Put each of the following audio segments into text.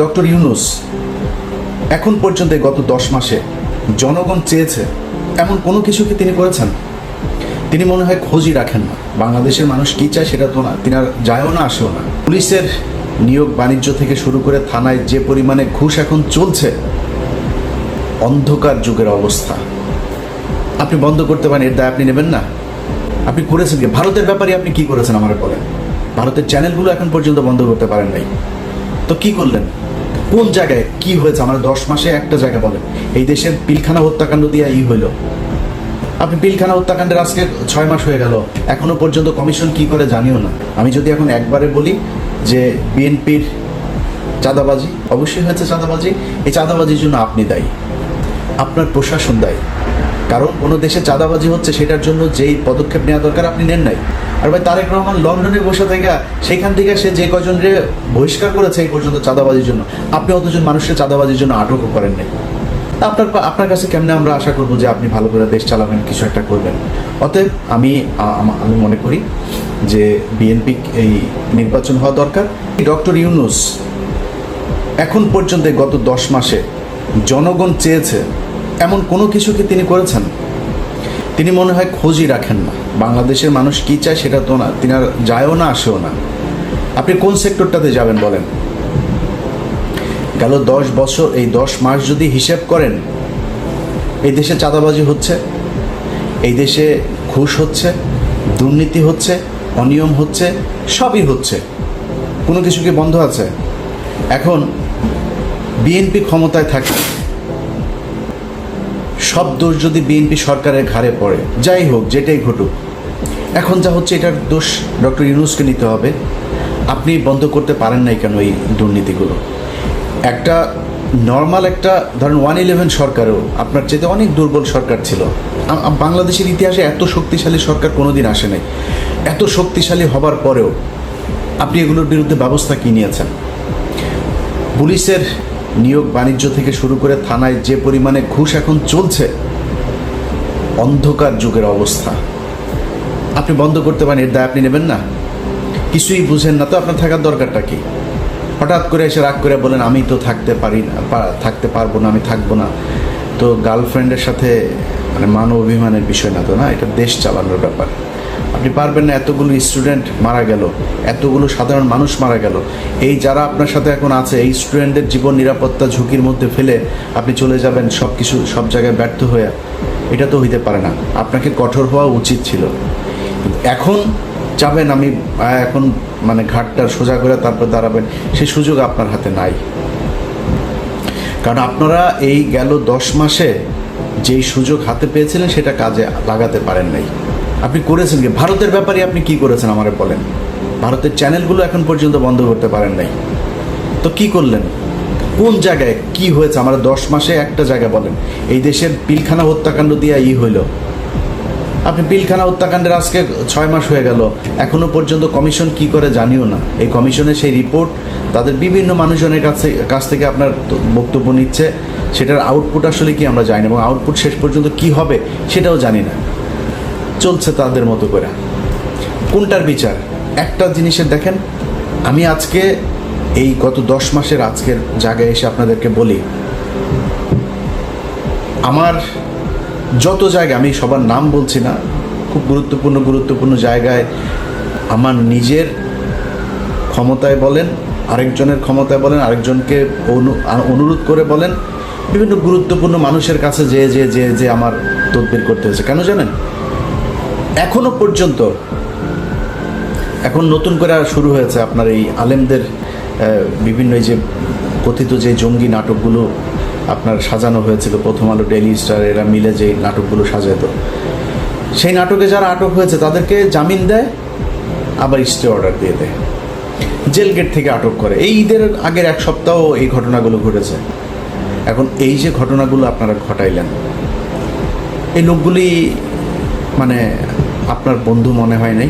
Doctor Yunus, এখন পর্যন্ত গত দশ মাসে জনগণ চেয়েছে এমন কোনো কিছু কি তিনি করেছেন? তিনি মনে হয় খোঁজই রাখেন না। বাংলাদেশের মানুষ কি চায় সেটা তো না, তিনি আর যায়ও না, আসেও না। পুলিশের নিয়োগ বাণিজ্য থেকে শুরু করে থানায় যে পরিমাণে ঘুষ এখন চলছে, অন্ধকার যুগের অবস্থা। আপনি বন্ধ করতে পারেন, এর দায় আপনি নেবেন না। আপনি করেছেন কি? ভারতের ব্যাপারে আপনি কি করেছেন আমার বলেন? ভারতের চ্যানেলগুলো এখন পর্যন্ত বন্ধ করতে পারেন নাই। তো কি করলেন? কোন জায়গায় কি হয়েছে? আমার দশ মাসে একটা জায়গা বলেন এই দেশের পিলখানা হত্যাকাণ্ড দিয়ে ই হইল। আপনি পিলখানা হত্যাকাণ্ডের আজকে ছয় মাস হয়ে গেল। এখনও পর্যন্ত কমিশন কি করে জানিও না। আমি যদি এখন একবারে বলি যে বিএনপির চাঁদাবাজি, অবশ্যই হয়েছে চাঁদাবাজি। এই চাঁদাবাজির জন্য আপনি দায়ী। আপনার প্রশাসন দায়ী। কারণ কোনো দেশে চাঁদাবাজি হচ্ছে, সেটার জন্য যেই পদক্ষেপ নেওয়া দরকার আপনি নেন নাই। আর ভাই, তারেক রহমান লন্ডনে বসে থেকে, সেখান থেকে সে যে কজন রে বহিষ্কার করেছে এই পর্যন্ত চাঁদাবাজির জন্য, আপনি অতজন মানুষের চাঁদাবাজির জন্য আটকও করেন নাই। আপনার আপনার কাছে কেমনে আমরা আশা করব যে আপনি ভালো করে দেশ চালাবেন, কিছু একটা করবেন? অতএব আমি আমি মনে করি যে বিএনপি এই নির্বাচন হওয়া দরকার। ডক্টর ইউনুস, এখন পর্যন্ত গত দশ মাসে জনগণ চেয়েছে এমন কোনো কিছু কি তিনি করেছেন? তিনি মনে হয় খোঁজই রাখেন না। বাংলাদেশের মানুষ কি চায় সেটা তো না, তিনি আর যায়ও না, আসেও না। আপনি কোন সেক্টরটাতে যাবেন বলেন? গেল দশ বছর, এই দশ মাস যদি হিসেব করেন, এই দেশে চাঁদাবাজি হচ্ছে, এই দেশে ঘুষ হচ্ছে, দুর্নীতি হচ্ছে, অনিয়ম হচ্ছে, সবই হচ্ছে। কোনো কিছু কি বন্ধ আছে? এখন বিএনপি ক্ষমতায় থাকে সব দোষ যদি বিএনপি সরকারের ঘাড়ে পড়ে, যাই হোক, যেটাই ঘটুক, এখন যা হচ্ছে এটার দোষ ডক্টর ইউনুসকে নিতে হবে। আপনি বন্ধ করতে পারেন নাই কেন এই দুর্নীতিগুলো? একটা নর্মাল একটা, ধরেন ওয়ান ইলেভেন সরকারও আপনার চেয়ে অনেক দুর্বল সরকার ছিল। বাংলাদেশের ইতিহাসে এত শক্তিশালী সরকার কোনোদিন আসে নাই। এত শক্তিশালী হবার পরেও আপনি এগুলোর বিরুদ্ধে ব্যবস্থা কি নিয়েছেন? পুলিশের নিয়োগ বাণিজ্য থেকে শুরু করে থানায় যে পরিমাণে ঘুষ এখন চলছে, অন্ধকার যুগের অবস্থা। আপনি বন্ধ করতে পারেন, এর দায় আপনি নেবেন না। কিছুই বুঝেন না, তো আপনার থাকার দরকারটা কি? হঠাৎ করে এসে রাগ করে বলেন, আমি তো থাকতে পারি না থাকতে পারব না, আমি থাকব না। তো গার্লফ্রেন্ডের সাথে মানে মান অভিমানের বিষয় না তো না, এটা দেশ চালানোর ব্যাপার। আপনি পারবেন না, এতগুলো স্টুডেন্ট মারা গেল, এতগুলো সাধারণ মানুষ মারা গেল। এই যারা আপনার সাথে এখন আছে, এই স্টুডেন্টদের জীবন নিরাপত্তা ঝুঁকির মধ্যে ফেলে আপনি চলে যাবেন সব কিছু সব জায়গায় ব্যর্থ হয়ে, এটা তো হইতে পারে না। আপনাকে কঠোর হওয়া উচিত ছিল। এখন যাবেন, আমি এখন মানে ঘাটটা সোজা করে তারপর দাঁড়াবেন সেই সুযোগ আপনার হাতে নাই। কারণ আপনারা এই গেল দশ মাসে যেই সুযোগ হাতে পেয়েছিলেন, সেটা কাজে লাগাতে পারেন নাই। আপনি করেছেন কি? ভারতের ব্যাপারে আপনি কি করেছেন আমারে বলেন? ভারতের চ্যানেলগুলো এখন পর্যন্ত বন্ধ করতে পারেন নাই। তো কি করলেন? কোন জায়গায় কি হয়েছে? আমার দশ মাসে একটা জায়গা বলেন। এই দেশের পিলখানা হত্যাকাণ্ড দিয়ে ই হইল। আপনি পিলখানা হত্যাকাণ্ডের আজকে ছয় মাস হয়ে গেল। এখনও পর্যন্ত কমিশন কি করে জানিও না। এই কমিশনের সেই রিপোর্ট তাদের বিভিন্ন মানুষজনের কাছে, কাছ থেকে আপনার বক্তব্য নিচ্ছে। সেটার আউটপুট আসলে কি আমরা জানি না এবং আউটপুট শেষ পর্যন্ত কি হবে সেটাও জানি না। চলছে তাদের মতো করে। কোনটার বিচার? একটা জিনিসের দেখেন, আমি আজকে এই গত দশ মাসের আজকের জায়গায় এসে আপনাদেরকে বলি, আমার যত জায়গা আমি সবার নাম বলছি না, খুব গুরুত্বপূর্ণ গুরুত্বপূর্ণ জায়গায় আমার নিজের ক্ষমতায় বলেন, আরেকজনের ক্ষমতায় বলেন, আরেকজনকে অনু- অনুরোধ করে বলেন, বিভিন্ন গুরুত্বপূর্ণ মানুষের কাছে যে যে যে যে আমার তদবির করতে হয়েছে। কেন জানেন? এখনও পর্যন্ত, এখন নতুন করে শুরু হয়েছে আপনার এই আলেমদের বিভিন্ন যে কথিত যে জঙ্গি নাটকগুলো আপনার সাজানো হয়েছিল, প্রথম আলো, ডেইলি স্টার, এরা মিলে যে নাটকগুলো সাজাতো সেই নাটকে যারা আটক হয়েছে, তাদেরকে জামিন দেয়, আবার স্টে অর্ডার দিয়ে দেয়। জেল গেট থেকে আটক করে। এই ঈদের আগের এক সপ্তাহ এই ঘটনাগুলো ঘটেছে। এখন এই যে ঘটনাগুলো আপনারা ঘটাইলেন, এই লোকগুলি মানে আপনার বন্ধু মনে হয় নাই?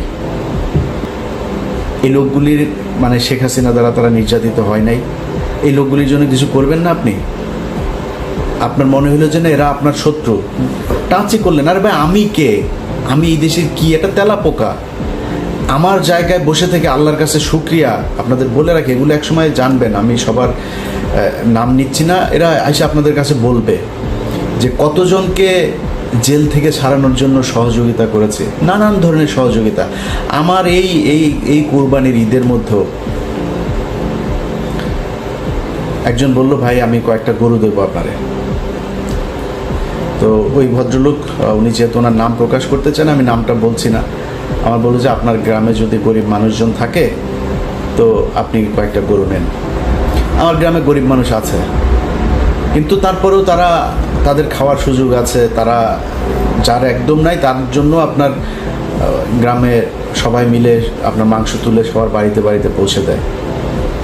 এই লোকগুলির মানে শেখ হাসিনা দ্বারা তারা নির্যাতিত হয় নাই। এই লোকগুলির জন্য কিছু করবেন না আপনি? আপনার মনে হলো যে না এরা আপনার শত্রু। টাচই করলেন, আরে ভাই, আমি কে? আমি এই দেশের কি? একটা তেলা পোকা। আমার জায়গায় বসে থেকে আল্লাহর কাছে শুক্রিয়া। আপনাদের বলে রাখি, এগুলো একসময় জানবেন। আমি সবার নাম নিচ্ছি না। এরা এসে আপনাদের কাছে বলবে যে কতজনকে জেল থেকে ছাড়ানোর জন্য সহযোগিতা করেছে, নানান ধরনের সহযোগিতা। আমার এই এই এই কোরবানির ঈদের মধ্যেও একজন বলল, ভাই, আমি কয়েকটা গরু দেবো আপনারে। তো ওই ভদ্রলোক উনি যেহেতু ওনার নাম প্রকাশ করতে চান, আমি নামটা বলছি না। আমার বলল যে, আপনার গ্রামে যদি গরিব মানুষজন থাকে, তো আপনি কয়েকটা গরু নেন। আমার গ্রামে গরিব মানুষ আছে। কিন্তু তারপরেও তারা তাদের খাওয়ার সুযোগ আছে, তারা যার একদম নাই, তার জন্য আপনার গ্রামে সবাই মিলে আপনার মাংস তুলে সবার বাড়িতে বাড়িতে পৌঁছে দেয়।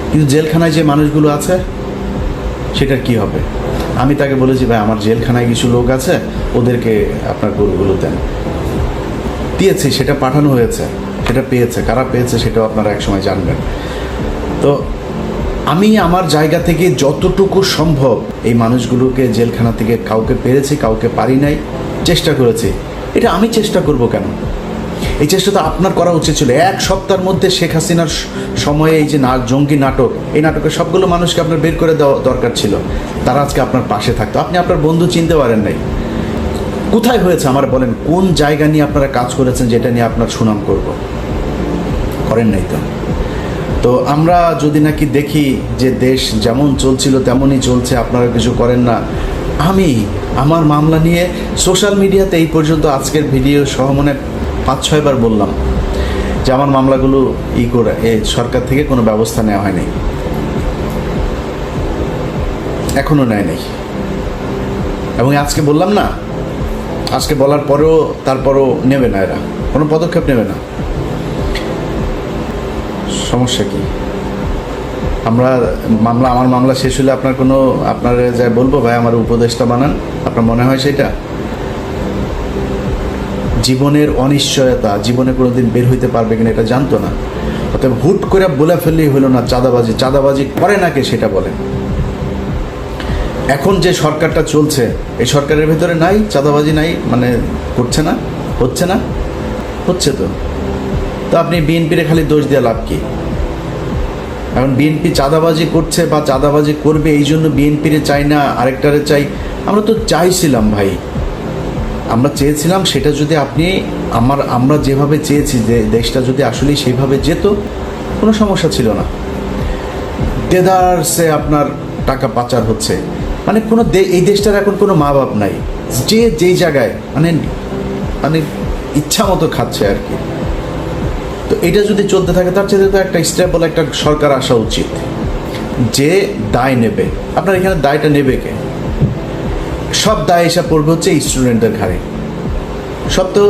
কিন্তু জেলখানায় যে মানুষগুলো আছে সেটার কি হবে? আমি তাকে বলেছি, ভাই, আমার জেলখানায় কিছু লোক আছে, ওদেরকে আপনার গরুগুলো দেন। দিয়েছি, সেটা পাঠানো হয়েছে, সেটা পেয়েছে। কারা পেয়েছে, সেটাও আপনারা একসময় জানবেন। তো আমি আমার জায়গা থেকে যতটুকু সম্ভব এই মানুষগুলোকে জেলখানা থেকে কাউকে পেরেছি, কাউকে পারি নাই, চেষ্টা করেছি। এটা আমি চেষ্টা করব কেন? এই চেষ্টা তো আপনার করা উচিত ছিল। এক সপ্তাহের মধ্যে শেখ হাসিনার সময়ে এই যে না জঙ্গি নাটক, এই নাটকের সবগুলো মানুষকে আপনার বের করে দেওয়া দরকার ছিল। তারা আজকে আপনার পাশে থাকতো। আপনি আপনার বন্ধু চিনতে পারেন নাই। কোথায় হয়েছে আমার বলেন? কোন জায়গা নিয়ে আপনারা কাজ করেছেন যেটা নিয়ে আপনার সুনাম করব? করেন নাই তো। তো আমরা যদি নাকি দেখি যে দেশ যেমন চলছিল, তেমনই চলছে, আপনারা কিছু করেন না। আমি আমার মামলা নিয়ে সোশ্যাল মিডিয়াতে এই পর্যন্ত আজকের ভিডিও সহ মনে পাঁচ ছয়বার বললাম যে আমার মামলাগুলো ই করে সরকার থেকে কোনো ব্যবস্থা নেওয়া হয়নি। এখনও নেয় নাই। এবং আজকে বললাম না, আজকে বলার পরেও, তারপরও নেবে না এরা। কোনো পদক্ষেপ নেবে না। সমস্যা কি? আমরা মামলা, আমার মামলা শেষ হলে আপনার কোনো, আপনার যা বলব ভাই, আমার উপদেশটা বানান, আপনার মনে হয় সেটা? জীবনের অনিশ্চয়তা, জীবনে কোনোদিন বের হইতে পারবে কিনা এটা জানতো না। অতএব হুট করে বলে ফেললেই হলো না, চাঁদাবাজি চাঁদাবাজি করে না কে সেটা বলেন এখন যে সরকারটা চলছে, এই সরকারের ভেতরে নাই, চাঁদাবাজি নাই মানে করছে না, হচ্ছে না? হচ্ছে তো। তো আপনি বিএনপিরে খালি দোষ দিয়ে লাভ কি? এখন বিএনপি চাঁদাবাজি করছে বা চাঁদাবাজি করবে, এই জন্য বিএনপিরে চাই না, আরেকটারে চাই। আমরা তো চাইছিলাম ভাই। আমরা চেয়েছিলাম সেটা যদি আপনি আমার, আমরা যেভাবে চেয়েছি যে দেশটা যদি আসলে সেইভাবে যেত, কোনো সমস্যা ছিল না। দেদারসে আপনার টাকা পাচার হচ্ছে। মানে কোনো এই দেশটার এখন কোনো মা বাপ নাই। যে, যেই জায়গায় মানে মানে ইচ্ছা মতো খাচ্ছে আর কি। তো এটা যদি চলতে থাকে, তার চেয়ে তো একটা স্টেবল একটা সরকার আসা উচিত। যে দায় নেবে। আপনার এখানে দায়টা নেবে কে? সব দায় এসে পড়বে হচ্ছে স্টুডেন্টদের ঘাড়ে। সব তো,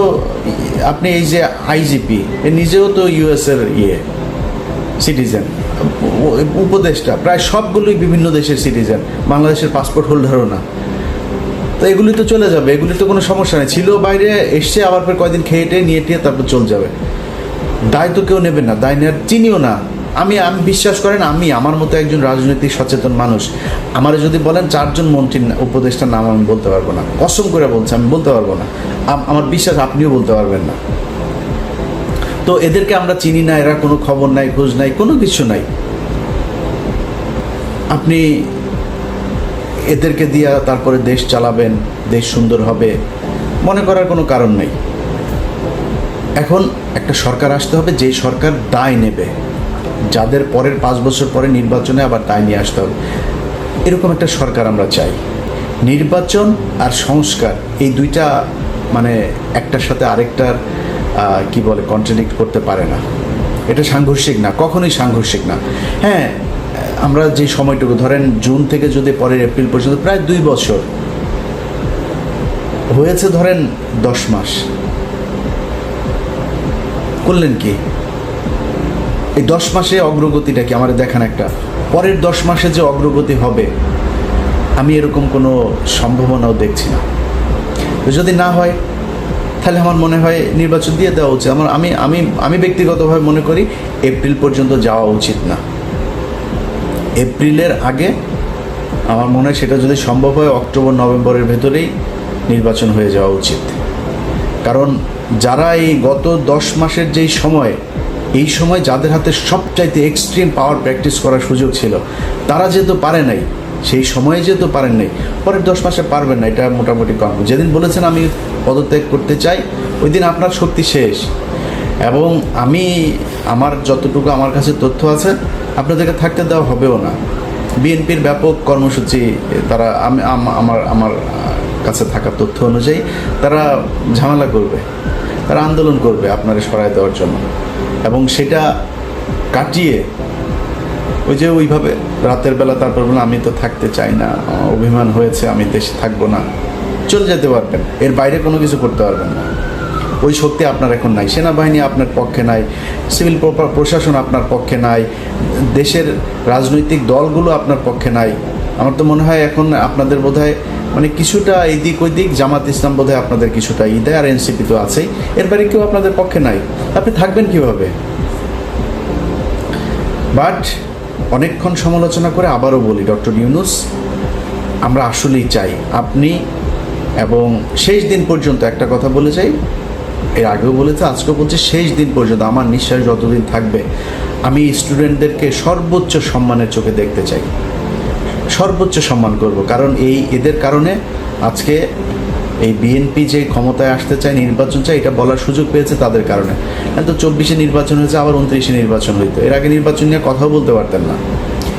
আপনি এই যে আইজিপি এ নিজেও তো ইউএসের ইয়ে সিটিজেন উপদেশটা প্রায় সবগুলোই বিভিন্ন দেশের সিটিজেন বাংলাদেশের পাসপোর্ট হোল্ডারও না। তো এগুলি তো চলে যাবে এগুলি তো কোনো সমস্যা নেই। ছিল বাইরে, এসছে, আবার ফের কয়দিন খেয়ে টেয়ে, নিয়ে টিয়ে, তারপর চলে যাবে। দায় তো কেউ নেবে না, দায় নেওয়ার চিনিও না। আমি আমি বিশ্বাস করেন, আমি, আমার মতো একজন রাজনৈতিক সচেতন মানুষ, আমার যদি বলেন চারজন মন্ত্রীর উপদেষ্টার নাম আমি বলতে পারব না। কসম করে বলছি, আমি বলতে পারব না। আমার বিশ্বাস আপনিও বলতে পারবেন না। তো এদেরকে আমরা চিনি না, এরা কোনো খবর নাই, খোঁজ নাই, কোনো কিছু নাই। আপনি এদেরকে দিয়া তারপরে দেশ চালাবেন, দেশ সুন্দর হবে, মনে করার কোনো কারণ নেই। এখন একটা সরকার আসতে হবে, যেই সরকার দায় নেবে। যাদের পরের পাঁচ বছর পরে নির্বাচনে আবার দায় নিয়ে আসতে হবে। এরকম একটা সরকার আমরা চাই। নির্বাচন আর সংস্কার, এই দুইটা মানে একটার সাথে আরেকটার কি বলে কন্ট্রাডিক্ট করতে পারে না। এটা সাংঘর্ষিক না, কখনোই সাংঘর্ষিক না। হ্যাঁ আমরা যে সময়টুকু, ধরেন জুন থেকে যদি পরের এপ্রিল পর্যন্ত, প্রায় দুই বছর। হয়েছে ধরেন দশ মাস। করলেন কি? এই দশ মাসে অগ্রগতিটা কি? আমার দেখান একটা। পরের দশ মাসে যে অগ্রগতি হবে, আমি এরকম কোনো সম্ভাবনাও দেখছি না। যদি না হয়, তাহলে আমার মনে হয় নির্বাচন দিয়ে দেওয়া উচিত। আমার আমি আমি আমি ব্যক্তিগতভাবে মনে করি, এপ্রিল পর্যন্ত যাওয়া উচিত না। এপ্রিলের আগে আমার মনে হয় সেটা যদি সম্ভব হয়, অক্টোবর, নভেম্বরের ভেতরেই নির্বাচন হয়ে যাওয়া উচিত। কারণ যারা এই গত দশ মাসের যেই সময়, এই সময় যাদের হাতে সবচাইতে এক্সট্রিম পাওয়ার প্র্যাকটিস করার সুযোগ ছিল, তারা যেহেতু পারে নাই, সেই সময়ে যেহেতু পারেন নাই, পরের দশ মাসে পারবেন না, এটা মোটামুটি কম। যেদিন বলেছেন আমি পদত্যাগ করতে চাই, ওই দিন আপনার শক্তি শেষ। এবং আমি আমার যতটুকু আমার কাছে তথ্য আছে, আপনাদেরকে থাকতে দেওয়া হবেও না। বিএনপির ব্যাপক কর্মসূচি, তারা আমি আমার আমার কাছে থাকা তথ্য অনুযায়ী তারা ঝামেলা করবে। তারা আন্দোলন করবে আপনারা সরায় দেওয়ার জন্য। এবং সেটা কাটিয়ে ওই যে ওইভাবে রাতের বেলা তারপর বললাম আমি তো থাকতে চাই না, অভিমান হয়েছে, আমি দেশে থাকব না। চলে যেতে পারবেন, এর বাইরে কোনো কিছু করতে পারবেন না। ওই শক্তি আপনার এখন নাই, সেনাবাহিনী আপনার পক্ষে নাই, সিভিল প্রশাসন আপনার পক্ষে নাই, দেশের রাজনৈতিক দলগুলো আপনার পক্ষে নাই। আমার তো মনে হয় এখন আপনাদের বোধহয় মানে কিছুটা এদিক ওই দিক জামাত ইসলাম বোধহয় আপনাদের কিছুটা ই দেয় আর এনসিপি তো আছেই। এর বাইরে কেউ আপনাদের পক্ষে নাই। আপনি থাকবেন কীভাবে? বাট অনেকক্ষণ সমালোচনা করে আবারও বলি, ডক্টর ইউনুস, আমরা আসলেই চাই আপনি এবং শেষ দিন পর্যন্ত একটা কথা বলে যাই। এর আগেও বলেছে, আজকেও বলছে, শেষ দিন পর্যন্ত, আমার নিঃশ্বাস যতদিন থাকবে, আমি স্টুডেন্টদেরকে সর্বোচ্চ সম্মানের চোখে দেখতে চাই। সর্বোচ্চ সম্মান করব, কারণ এই এদের কারণে আজকে এই বিএনপি যে ক্ষমতায় আসতে চায়, নির্বাচন চায়, এটা বলার সুযোগ পেয়েছে তাদের কারণে। তো চব্বিশে নির্বাচন হয়েছে, আবার উনত্রিশে নির্বাচন হইতো। এর আগে নির্বাচন নিয়ে কথাও বলতে পারতেন না।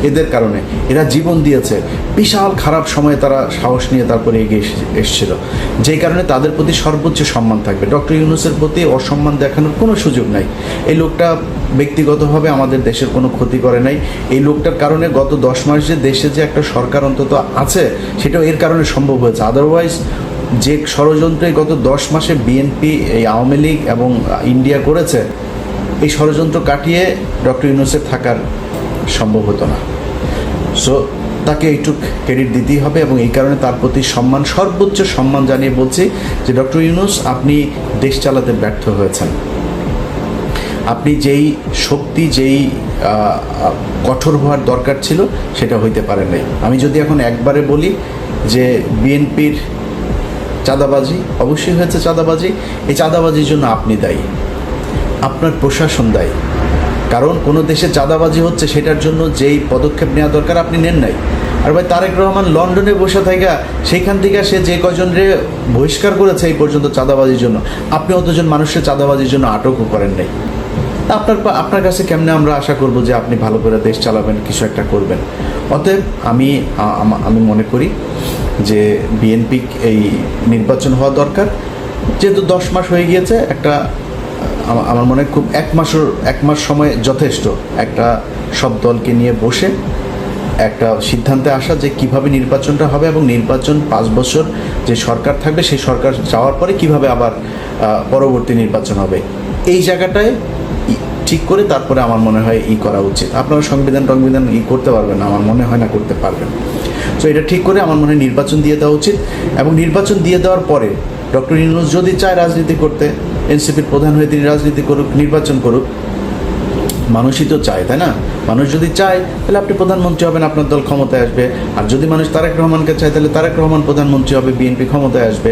এদের কারণে। এরা জীবন দিয়েছে। বিশাল খারাপ সময়ে তারা সাহস নিয়ে তারপরে এগিয়ে এসে- এসেছিল। যেই কারণে তাদের প্রতি সর্বোচ্চ সম্মান থাকবে। ডক্টর ইউনুসের প্রতি অসম্মান দেখানোর কোনো সুযোগ নাই। এই লোকটা ব্যক্তিগতভাবে আমাদের দেশের কোনো ক্ষতি করে নাই। এই লোকটার কারণে গত দশ মাস যে দেশে যে একটা সরকার অন্তত আছে, সেটাও এর কারণে সম্ভব হয়েছে। আদারওয়াইজ যে ষড়যন্ত্রে গত দশ মাসে বিএনপি এই আওয়ামী লীগ এবং ইন্ডিয়া করেছে, এই ষড়যন্ত্র কাটিয়ে ডক্টর ইউনুসের থাকার সম্ভব হতো না। সো তাকে এইটুক ক্রেডিট দিতেই হবে এবং এই কারণে তার প্রতি সম্মান, সর্বোচ্চ সম্মান জানিয়ে বলছি যে ডক্টর ইউনুস আপনি দেশ চালাতে ব্যর্থ হয়েছেন। আপনি যেই শক্তি, যেই কঠোর হওয়ার দরকার ছিল, সেটা হইতে পারে নাই। আমি যদি এখন একবারে বলি যে, বিএনপির চাঁদাবাজি, অবশ্যই হয়েছে চাঁদাবাজি। এই চাঁদাবাজির জন্য আপনি দায়ী। আপনার প্রশাসন দায়ী। কারণ কোনো দেশে চাঁদাবাজি হচ্ছে সেটার জন্য যেই পদক্ষেপ নেওয়া দরকার আপনি নেন নাই। আর ভাই, তারেক রহমান লন্ডনে বসে থাকা সেইখান থেকে সে যে কজনরে বহিষ্কার করেছে এই পর্যন্ত চাঁদাবাজির জন্য, আপনি অতজন মানুষের চাঁদাবাজির জন্য আটকও করেন নাই। আপনার আপনার কাছে কেমনে আমরা আশা করব যে আপনি ভালো করে দেশ চালাবেন, কিছু একটা করবেন? অতএব আমি আমি মনে করি যে বিএনপি এই নির্বাচন হওয়া দরকার। যেহেতু দশ মাস হয়ে গিয়েছে, একটা আমার মনে খুব এক মাসের, এক মাস সময় যথেষ্ট একটা সব দলকে নিয়ে বসে একটা সিদ্ধান্তে আসা যে কীভাবে নির্বাচনটা হবে এবং নির্বাচন পাঁচ বছর যে সরকার থাকবে, সেই সরকার যাওয়ার পরে কীভাবে আবার পরবর্তী নির্বাচন হবে। এই জায়গাটায় ঠিক করে তারপরে আমার মনে হয় ই করা উচিত। আপনারা সংবিধান টংবিধান ই করতে পারবেন না, আমার মনে হয় না করতে পারবেন। তো এটা ঠিক করে আমার মনে হয় নির্বাচন দিয়ে দেওয়া উচিত এবং নির্বাচন দিয়ে দেওয়ার পরে ডক্টর ইউনুস যদি চায় রাজনীতি করতে এনসিপির প্রধান হয়ে তিনি রাজনীতি করুক, নির্বাচন করুক, মানুষই তো চায়, তাই না? মানুষ যদি চায়, তাহলে আপনি প্রধানমন্ত্রী হবেন, আপনার দল ক্ষমতায় আসবে। আর যদি মানুষ তারেক রহমানকে চায়, তাহলে তারেক রহমান প্রধানমন্ত্রী হবে, বিএনপি ক্ষমতায় আসবে।